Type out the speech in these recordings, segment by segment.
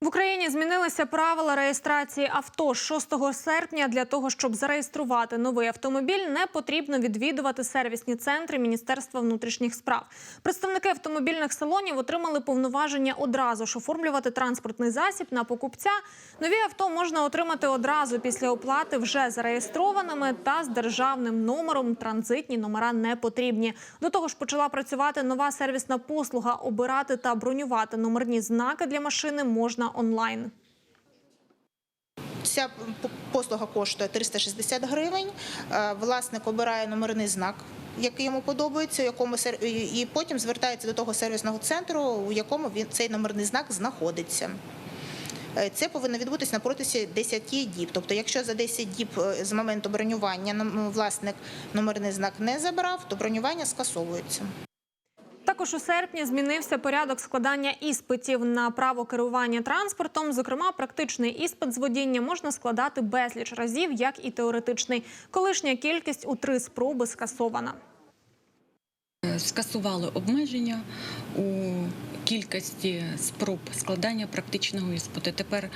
В Україні змінилися правила реєстрації авто з 6 серпня. Для того щоб зареєструвати новий автомобіль, не потрібно відвідувати сервісні центри Міністерства внутрішніх справ. Представники автомобільних салонів отримали повноваження одразу ж оформлювати транспортний засіб на покупця. Нові авто можна отримати одразу після оплати вже зареєстрованими та з державним номером. Транзитні номера не потрібні. До того ж, почала працювати нова сервісна послуга. Обирати та бронювати номерні знаки для машини можна онлайн. Ця послуга коштує 360 гривень. Е, Власник обирає номерний знак, який йому подобається, якому і потім звертається до того сервісного центру, у якому він цей номерний знак знаходиться. Е, Це повинно відбутися на протязі 10 діб. Тобто, якщо за 10 діб е, з моменту бронювання власник номерний знак не забрав, то бронювання скасовується. Також у серпні змінився порядок складання іспитів на право керування транспортом. Зокрема, практичний іспит з водіння можна складати безліч разів, як і теоретичний. Колишня кількість у три спроби скасована. Скасували обмеження у кількості спроб складання практичного іспиту. Тепер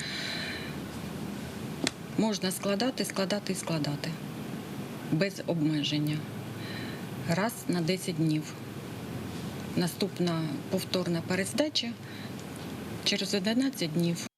можна складати, складати і складати без обмеження. Раз на 10 днів. Наступна повторна перездача через 11 днів.